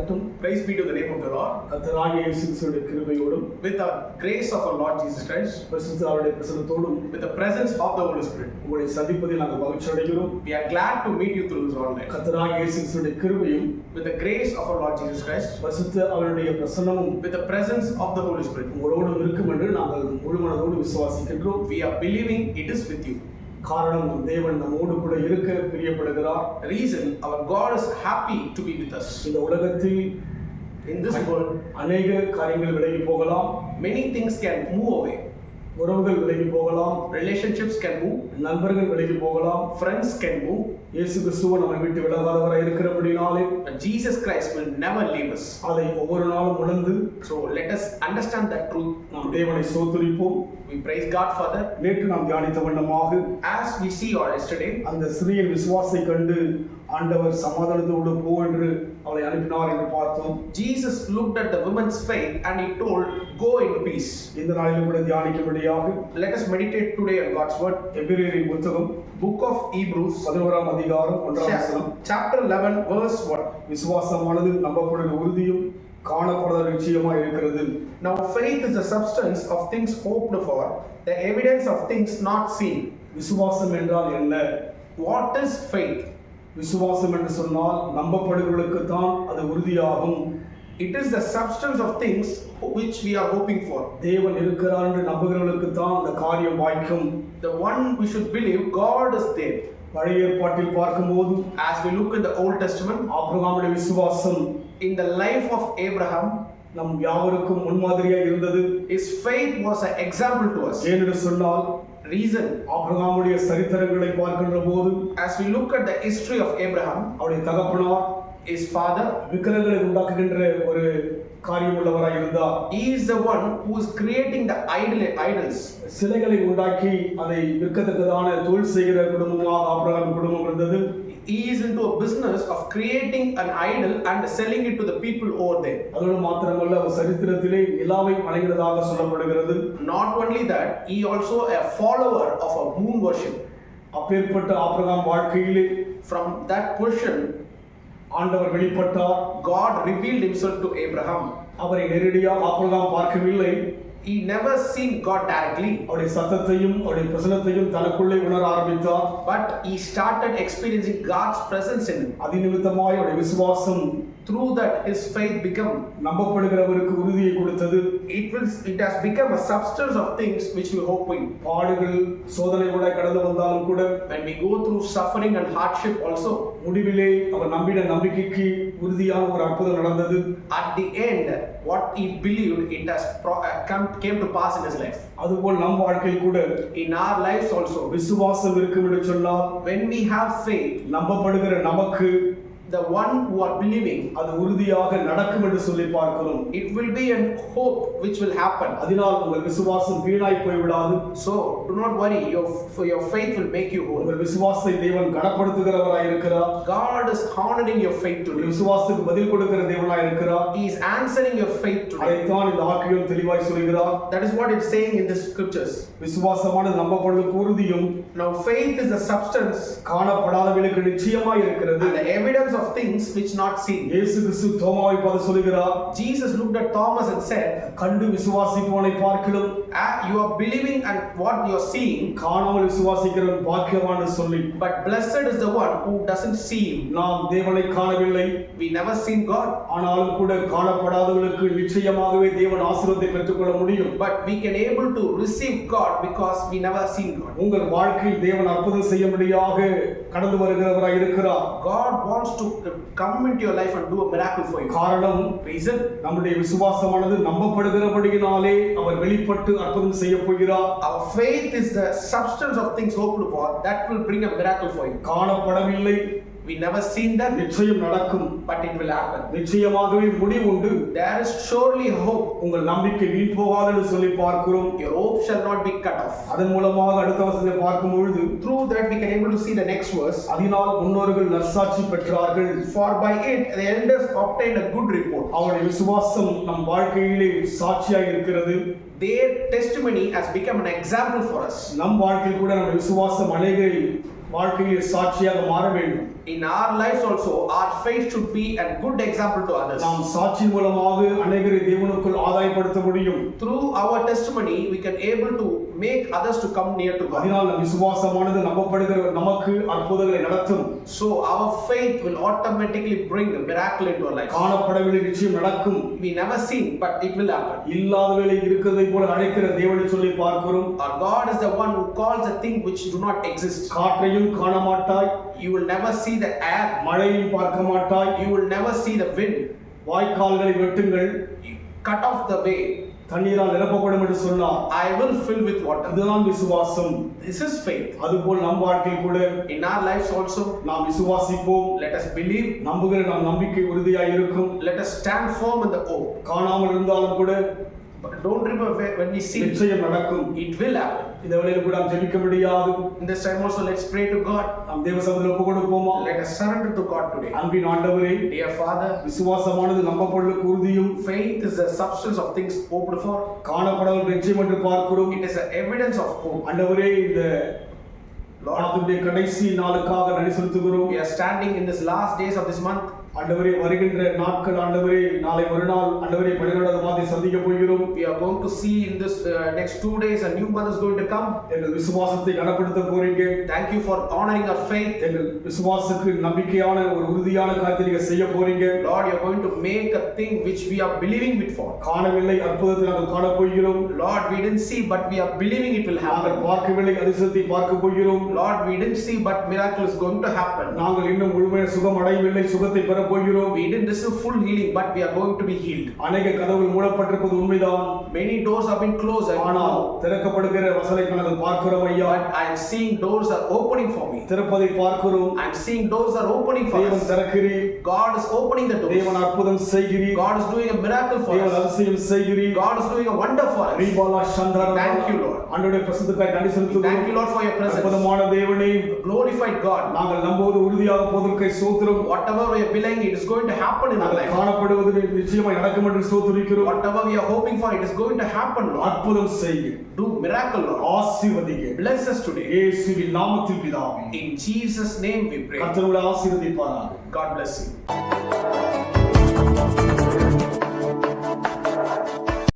உண்டாகட்டும் Praise be to the name of the Lord. கத்தராகிய இயேசு கிறிஸ்துவின் கிருபையோடும் With the grace of our Lord Jesus Christ, பரிசுத்த அவருடைய பிரசனத்தோடும் with the presence of the Holy Spirit, உங்களை சந்திப்பதில் நாங்கள் மகிழ்ச்சி அடைகிறோம் we are glad to meet you through this online. கத்தராகிய இயேசு கிறிஸ்துவின் கிருபையும் With the grace of our Lord Jesus Christ, பரிசுத்த அவருடைய பிரசன்னமும் with the presence of the Holy Spirit, உங்களோடும் இருக்கும் என்று நாங்கள் முழு மனதோடு விசுவாசிக்கின்றோம் we are believing it is with you. காரணம் தேவன் நம்மோடு கூட இருக்க பிரியப்படுகிறார் Reason our God is happy to be with us. இந்த உலகத்தில் In this world, அநேக காரியங்கள் விலகி போகலாம் many things can move away. உறவுகள் விலகி போகலாம் ரிலேஷன்ஷிப்ஸ் கேன் மூவ் நண்பர்கள் விலகி போகலாம் ஃப்ரெண்ட்ஸ் கேன் மூவ் இயேசு கிறிஸ்துவ நம்ம விட்டு விலகாதவராக இருக்கிறபடினாலே but Jesus Christ will never leave அதை ஒவ்வொரு நாளும் உணர்ந்து so let us understand that truth நாம் தேவனை சோத்துரிப்போம். We praise God for that. நேற்று நாம் தியானித்த வண்ணமாக As we see or yesterday, அந்த சிறிய விசுவாசத்தை கண்டு ஆண்டவர் சமாதானத்தோடு போ என்று அவளை அனுப்பினார் என்று பார்த்தோம் Jesus looked at the woman's faith and he told, Go in peace. இந்த நாளிலும் கூட தியானிக்கும்படியாக Let us meditate today on God's word. எபிரேயரின் புத்தகம் Book of Hebrews, பதினோராம் அதிகாரம் ஒன்றாம் வசனம் chapter 11, verse 1. விசுவாசமானது நம்பப்படுகிற உறுதியும் காணப்படாத நிச்சயமாக இருக்கிறது Now, faith is the substance of things hoped for, the evidence of things not seen. விசுவாசம் என்றால் என்ன What is faith? விசுவாசம் என்று சொன்னால் நம்பப்படுகிறவர்களுக்கு தான் அது உறுதியாகும் It is the substance of things which we are hoping for. தேவன் இருக்கிறார் என்று நம்புகிறவர்களுக்கு தான் அந்த காரியம் வாய்க்கும் The one we should believe God is there. பழைய ஏற்பாட்டில் பார்க்கும்போது As we look in the Old Testament, ஆபிரகாமுடைய விசுவாசம் in the life of Abraham, நம் யாவருக்கும் முன்மாதிரியாக இருந்தது his faith was an example to us. ஏனென்று சொன்னால் Reason, ஆபிரகாமுடைய சரித்திரங்களை பார்க்கின்ற போது as we look at the history of Abraham, அவருடைய தகப்பனார் his father, விக்கிரங்களை உண்டாக்குகின்ற ஒரு காரியம் உள்ளவராய் இருந்தார் he is the one who is creating the idol, idols. சிலைகளை உண்டாக்கி அதை விற்கத்தக்கதான தொழில் செய்கிற குடும்பமாக ஆபிரகாம் குடும்பம் இருந்தது He is into a business of creating an idol and selling it to the people over there. அதோடு மாத்திரமல்ல அவர் சரித்திரத்திலே நிலாவை வணங்கினதாக சொல்லப்படுகிறது Not only that, he also a follower of a moon worship. அப்பேற்பட்ட ஆபிரகாம் வாழ்க்கையிலே From that portion, ஆண்டவர் வெளிப்பட்டார் God revealed himself to Abraham. அவரை நேரடியாக Abraham பார்க்கவில்லை He never seen God directly, அவருடைய சத்தத்தையும் அவருடைய பிரசனத்தையும் தனக்குள்ளே உணர ஆரம்பித்தார் but he started experiencing God's presence in him. அதிநிமித்தமாய் அவருடைய விசுவாசம் Through that, his faith become நம்பப்படுகிறவருக்கு உறுதியை கொடுத்தது it will it has become a substance of things which we hope in. பாடுகள் சோதனை கூட கடந்து வந்தாலும் கூட When we go through suffering and hardship also, முடிவிலே அவர் நம்பின நம்பிக்கைக்கு உறுதியான ஒரு அற்புதம் நடந்தது at the end, what he believed, it has pro- uh, come, came to pass in his life. அதுபோல் நம் வாழ்க்கையில் கூட In our lives also, விசுவாசம் இருக்கும் என்று சொன்னால் when we have faith, நம்பப்படுகிற நமக்கு the one who are believing, அது உறுதியாக நடக்கும் என்று சொல்லி பார்க்கிறோம் it will be a hope which will happen. அதனால் உங்கள் விசுவாசம் வீணாய் போய்விடாது So do not worry, your, for your faith will make you whole. உங்கள் விசுவாசத்தை தேவன் கனப்படுத்துகிறவராய் இருக்கிறார் God is honoring your faith உங்கள் today. விசுவாசத்துக்கு பதில் கொடுக்கிற தேவனாய் இருக்கிறார் He is answering your faith today. அதைத்தான் இந்த ஆக்கியம் தெளிவாய் சொல்கிறார் That is what it's saying in the scriptures. விசுவாசமானது நம்பப்படுவதற்கு உறுதியும் Now, faith is the substance காணப்படாதவர்களுக்கு நிச்சயமாய் இருக்கிறது the evidence of things which not seen. இயேசு கிறிஸ்து தோமாவை பார்த்து சொல்கிறார் Jesus looked at Thomas and said, கண்டு விசுவாசிப்பவனை பார்க்கிலும் "Ah, You are believing and what you are seeing, காணாமல் விசுவாசிக்கிறவன் பாக்கியவான் சொல்லி but blessed is the one who doesn't see him. நாம் தேவனை காணவில்லை We never seen God, ஆனாலும் கூட காணப்படாதவர்களுக்கு நிச்சயமாகவே தேவன் ஆசீர்வாதத்தை பெற்றுக்கொள்ள முடியும் but we can able to receive God because we never seen God. உங்கள் வாழ்க்கையில் தேவன் அற்புதம் செய்யும்படியாக கடந்து வருகிறவராய் இருக்கிறார் God wants to come into your life and do a miracle for you. காரணம் Reason? நம்முடைய விசுவாசமானது நம்பப்படுகிறபடியினாலே அவர் வெளிப்பட்டு அற்புதம் செய்ய போகிறார் Our faith is the substance of things hoped for that will bring a miracle for you. காணப்படவில்லை We never seen that, நிச்சயம் நடக்கும் but it will happen. நிச்சயமாகவே முடிவு உண்டு There is surely hope. உங்கள் நம்பிக்கை வீண் போகாது என்று சொல்லி பார்க்கிறோம் Your hope shall not be cut off. அதன் மூலமாக அடுத்த வசனத்தை பார்க்கும் பொழுது Through that, we can able to see the next verse. அதனால் முன்னோர்கள் நற்சாட்சி பெற்றார்கள் For by it the elders obtained a good report. அவருடைய விசுவாசம் நம் வாழ்க்கையிலே சாட்சியாக இருக்கிறது their testimony has become an example for us. நம் வாழ்க்கையில் கூட நம்முடைய விசுவாசம் அநேக வாழ்க்கையில் சாட்சியாக மாற வேண்டும் In our lives also, our faith should be a good example to others. நாம் சாட்சி மூலமாக அநேகரை தேவனுக்குள் ஆதாயப்படுத்த முடியும் Through our testimony, we can able to make others to come near to God. அதனால் நம் விசுவாசமானது நம்பப்படுகிற நமக்கு அற்புதங்களை நடத்தும் So our faith will automatically bring a miracle into our life. காணப்படவில்லை நிச்சயம் நடக்கும் We never seen, but it will happen. இல்லாத வேலை இருக்கிறதை போல அழைக்கிற தேவனை சொல்லி பார்க்கிறோம் Our God is the one who calls a thing which do not exist. காற்றையும் காண மாட்டாய் You will never see the air. மழையும் பார்க்க மாட்டாய் You will never see the wind. வாய்க்கால்களை வெட்டுங்கள் cut off the way. தண்ணீரால் நிரப்பப்படும் என்று சொன்னார் I will fill with water. இதுதான் விசுவாசம் This is faith. அதுபோல் நம் வாழ்க்கையில் கூட In our lives also, நாம் விசுவாசிப்போம் let us believe. நம்புகிற நம் நம்பிக்கை உறுதியாய் இருக்கும் us stand firm in the hope. காணாமல் இருந்தாலும் கூட don't remember whe- when we see, நிச்சயம் நடக்கும் it will happen. இந்த வேளையில் கூட நாம் ஜெபிக்க முடியாது In this time also, let's pray to God. நாம் தேவ சபையில் ஒப்பு கொடுப்போமா Let us surrender to God today. அன்பின் ஆண்டவரே Dear Father, விசுவாசமானது நம்பப்படுவதற்கு உறுதியும் faith is the substance of things hoped for. காணப்படாத நிச்சயம் என்று பார்க்கிறோம் It is the evidence of hope. ஆண்டவரே இந்த Lord, அதனுடைய கடைசி நாளுக்காக நடி செலுத்துகிறோம் we are standing in this last days of this month. ஆண்டவரே வருகின்ற நாட்கள் ஆண்டவரே நாளை மறுநாள் ஆண்டவரே பன்னிரெண்டாவது மாதத்தை சந்திக்க போகிறோம் We are going to see in this uh, next two days a new month is going to come. எங்கள் விசுவாசத்தை கனப்படுத்த போறீங்க Thank you for honoring our faith. எங்கள் விசுவாசத்துக்கு நம்பிக்கையான ஒரு உறுதியான காரியத்தை நீங்க செய்ய போறீங்க Lord, you are going to make a thing which we are believing it for. காணவில்லை அற்புதத்தை நாங்கள் காண போகிறோம் Lord, we didn't see, but we are believing it will நாங்கள் happen. பார்க்கவில்லை அதிசயத்தை பார்க்க போகிறோம் Lord, we didn't see, but miracle is going to happen. நாங்கள் இன்னும் முழுமையான சுகம் அடையவில்லை சுகத்தை பெற போகிறோம் We didn't receive full healing, but we are going to be healed. அநேக கதவுகள் மூடப்பட்டிருப்பது உண்மைதான் Many doors have been closed, I ஆனால் know. திறக்கப்படுகிற வசலை நாங்கள் பார்க்கிறோம் ஐயா But I am seeing doors are opening for me. திறப்பதை பார்க்கிறோம் I am seeing doors are opening for தேவன் us. திறக்கிறீர் God is opening the doors. தேவன் அற்புதம் செய்கிறீர் God is doing a miracle for தேவன் us. அதிசயம் செய்கிறீர் God is doing a wonder for us. ரீபாலா Chandra Thank you, Lord. அன்றைய பிரசத்துக்காய் நன்றி Thank you, செலுத்துகிறோம் Lord, for your presence. அற்புதமான தேவனே Glorified God. நாங்கள் நம்புவது உறுதியாக போதற்கை சோத்திரம் Whatever we are believing, it is going to happen in our நாங்கள் life. காணப்படுவது நிச்சயமாய் நடக்கும் என்று ஸ்தோத்திரிக்கிறோம் Whatever we are hoping for, it is going to happen, Lord. அற்புதம் செய்க Do miracle, Lord. ஆசீர்வதிங்க Bless us today. இயேசுவின் நாமத்தில் பிதாவே In Jesus' name we pray. கர்த்தருடைய ஆசீர்வதிப்பாராக God bless you.